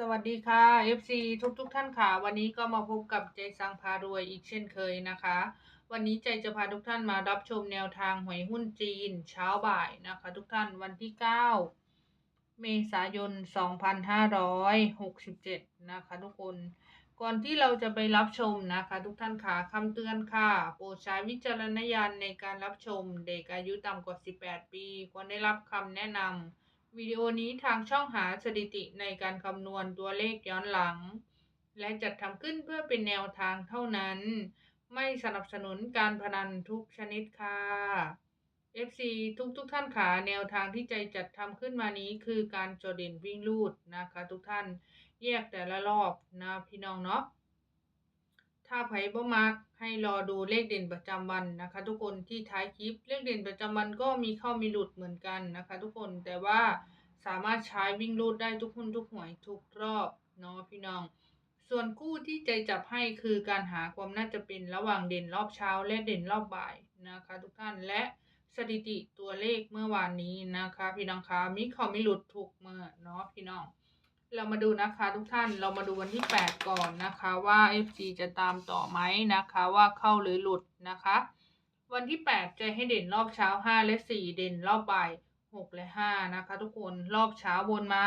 สวัสดีค่ะ FC ทุกทุกๆท่านค่ะ วันนี้ก็มาพบกับใจสังพารวยอีกเช่นเคยนะคะ วันนี้ใจจะพาทุกท่านมารับชมแนวทางหวยหุ้นจีน เช้าบ่ายนะคะ ทุกท่านวันที่ 9 เมษายน 2567 นะคะ ทุกคน ก่อนที่เราจะไปรับชมนะคะ ทุกท่านค่ะคำเตือนค่ะ โปรดใช้วิจารณญาณในการรับชม เด็กอายุต่ำกว่า 18 ปีควรได้รับคำแนะนำ วิดีโอนี้ทางช่องหาสถิติในการคำนวณตัวเลขย้อนหลัง และจัดทำขึ้นเพื่อเป็นแนวทางเท่านั้น ไม่สนับสนุนการพนันทุกชนิดค่ะ FC ทุกทุกท่านค่ะแนวทางที่ใจจัดทำขึ้นมานี้คือการโจดเด่นวิ่งลูดนะคะ ทุกท่านแยกแต่ละรอบนะพี่น้องเนาะ ถ้าไผบ่มักให้รอดูเลขเด่นประจำวันนะคะ ทุกคนที่ท้ายคลิปเลขเด่นประจำวันก็มีเข้ามีหลุดเหมือนกันนะคะ ทุกคนแต่ว่าสามารถใช้วิ่งรูดได้ทุกหุ้นทุกหวยทุกรอบเนาะพี่น้อง ส่วนคู่ที่ใจจับให้คือการหาความน่าจะเป็นระหว่างเด่นรอบเช้าและเด่นรอบบ่ายนะคะ ทุกท่านและสถิติตัวเลขเมื่อวานนี้นะคะ พี่น้องคะมีเข้ามีหลุดถูกเมื่อเนาะพี่น้อง เรามาดูนะคะทุกท่านเรามาดูวันที่ 8 ก่อนนะคะว่า FG จะตามต่อไหมนะคะว่าเข้าหรือหลุดนะคะ วันที่ 8 จะให้เด่นรอบเช้า 5 และ 4 เด่นรอบบ่าย 6 และ 5 นะคะ ทุกคนรอบเช้าบนมา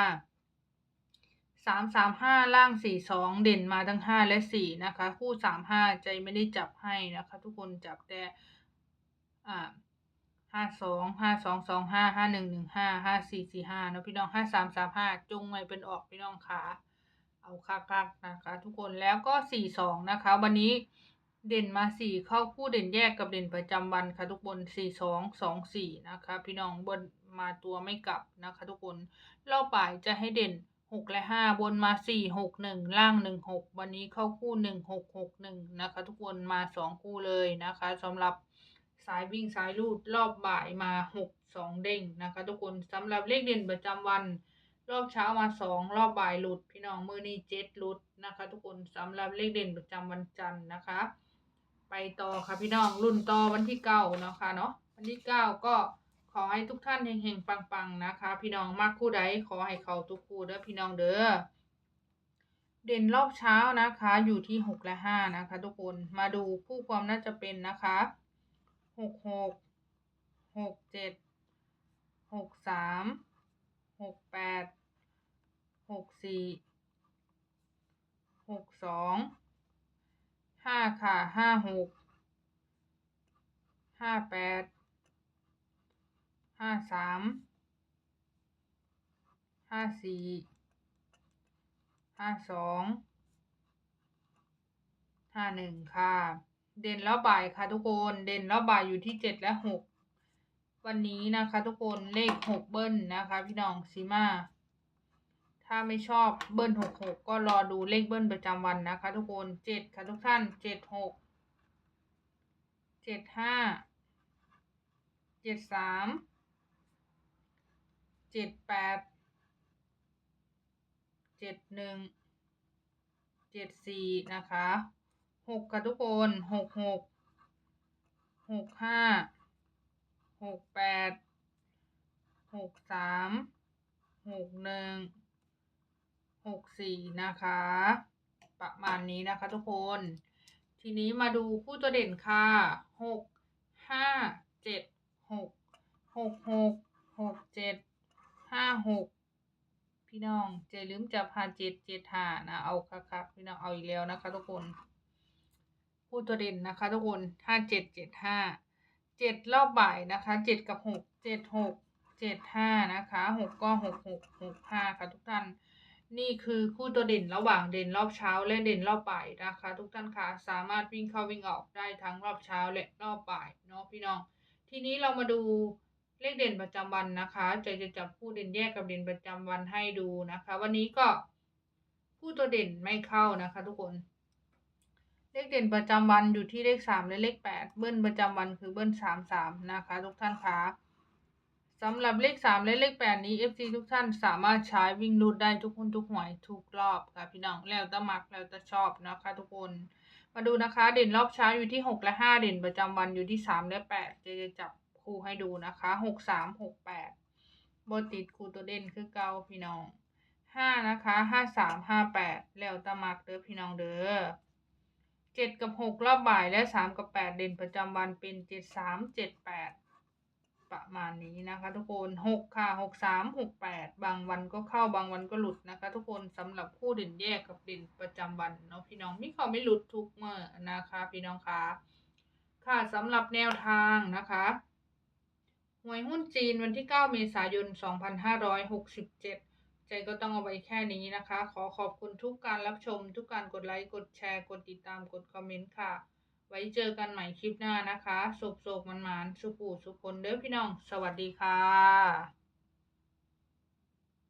3 3 5 ล่าง 4 2 เด่นมาทั้ง 5 และ 4 นะคะ คู่ 3 5 ใจไม่ได้จับให้นะคะ ทุกคนจับแต่อ่า ห้าสองห้าสองสองห้าห้าหนึ่งหนึ่งห้าห้าสี่สี่ห้าเนาะพี่น้องห้าสามสามห้าจงไว้เป็นออกพี่น้องขาเอาคักๆนะคะ ทุกคนแล้วก็สี่สองนะคะ วันนี้เด่นมาสี่เข้าคู่เด่นแยกกับเด่นประจำวันค่ะทุกคนสี่สองสองสี่นะคะ พี่น้องบนมาตัวไม่กลับนะคะ ทุกคนรอบบ่ายจะให้เด่นหกและห้าบนมาสี่หกหนึ่งล่างหนึ่งหกวันนี้เข้าคู่หนึ่งหกหกหนึ่งนะคะ ทุกคนมาสองคู่เลยนะคะสำหรับ สายวิ่งสายลูดรอบบ่ายมาหกสองเด้งนะคะ ทุกคนสำหรับเลขเด่นประจำวัน รอบเช้ามาสองรอบบ่ายหลุด พี่น้องมือนี้เจ็ดหลุดนะคะ ทุกคนสำหรับเลขเด่นประจำวันจันทร์นะคะ ไปต่อค่ะพี่น้องรุ่นต่อวันที่เก้านะคะเนาะวันที่เก้าก็ขอให้ทุกท่านเฮงๆปังๆนะคะ พี่น้องมากคู่ใดขอให้เขาทุกคู่เด้อพี่น้องเด้อเด่นรอบเช้านะคะ อยู่ที่หกและห้านะคะ ทุกคนมาดูคู่ความน่าจะเป็นนะคะ หกหกหกเจ็ดหกสามหกแปดหกสี่หกสองห้าค่ะห้าหกห้าแปดห้าสามห้าสี่ห้าสองห้าหนึ่งค่ะ เด่นรอบบ่ายค่ะทุกคนเด่นรอบบ่ายอยู่ที่เจ็ดและหกวันนี้นะคะ ทุกคนเลขหกเบิ้ลนะคะ พี่น้องซีมาถ้าไม่ชอบเบิ้ลหกหกก็รอดูเลขเบิ้ลประจำวันนะคะ ทุกคนเจ็ดค่ะทุกท่านเจ็ดหกเจ็ดห้าเจ็ดสามเจ็ดแปดเจ็ดหนึ่งเจ็ดสี่นะคะ หกค่ะทุกคนหกหกหกห้าหกแปดหกสามหกหนึ่งหกสี่นะคะ ประมาณนี้นะคะทุกคน ทีนี้มาดูคู่ตัวเด่นค่ะหกห้าเจ็ดหกหกหกหกเจ็ดห้าหกพี่น้องเจลืมจับหาเจ็ดเจ็ดหานะ เอาคักๆพี่น้องเอาอีกแล้วนะคะทุกคน คู่ตัวเด่นนะคะทุกคนห้าเจ็ดเจ็ดห้าเจ็ดรอบบ่ายนะคะเจ็ดกับหกเจ็ดหกเจ็ดห้านะคะหกก็หกหกหกห้าค่ะทุกท่าน นี่คือคู่ตัวเด่นระหว่างเด่นรอบเช้าและเด่นรอบบ่ายนะคะ ทุกท่านคะสามารถวิ่งเข้าวิ่งออกได้ทั้งรอบเช้าและรอบบ่ายเนาะพี่น้อง ทีนี้เรามาดูเลขเด่นประจำวันนะคะจะจะจับคู่เด่นแยกกับเด่นประจำวันให้ดูนะคะ วันนี้ก็คู่ตัวเด่นไม่เข้านะคะ ทุกคน เลขเด่นประจำวันอยู่ที่เลขสามและเลขแปดเบิ้ลประจำวันคือเบิ้ลสามสามนะคะทุกท่านคะสำหรับเลขสามและเลขแปดนี้ FC ทุกท่านสามารถใช้วิ่งรูดได้ทุกหุ้นทุกหวยทุกรอบค่ะพี่น้องแล้วแต่มักแล้วแต่ชอบนะคะทุกคนมาดูนะคะ เด่นรอบเช้าอยู่ที่หกและห้าเด่นประจำวันอยู่ที่สามและแปดจะจะจับคู่ให้ดูนะคะหกสามหกแปดบติดคู่ตัวเด่นคือเกาพี่น้องห้านะคะห้าสามห้าแปดแล้วแตะมักเด้อพี่น้องเด้อ เจ็ดกับหกรอบบ่ายและสามกับแปดเด่นประจำวันเป็นเจ็ดสามเจ็ดแปดประมาณนี้นะคะ ทุกคนหกค่ะหกสามหกแปดบางวันก็เข้าบางวันก็หลุดนะคะ ทุกคนสำหรับคู่เด่นแยกกับเด่นประจำวันเนาะพี่น้องไม่เขาไม่หลุดทุกเมื่อนะคะ พี่น้องคะค่ะสำหรับแนวทางนะคะหวยหุ้นจีนวันที่ 9 เมษายน 2567 ใจก็ต้องเอาไว้แค่นี้นะคะ ขอขอบคุณทุกการรับชม ทุกการกดไลค์ กดแชร์ กดติดตาม กดคอมเมนต์ค่ะ ไว้เจอกันใหม่คลิปหน้านะคะโศกโศกมันมันสุขูสุขคนเด้อพี่น้อง สวัสดีค่ะ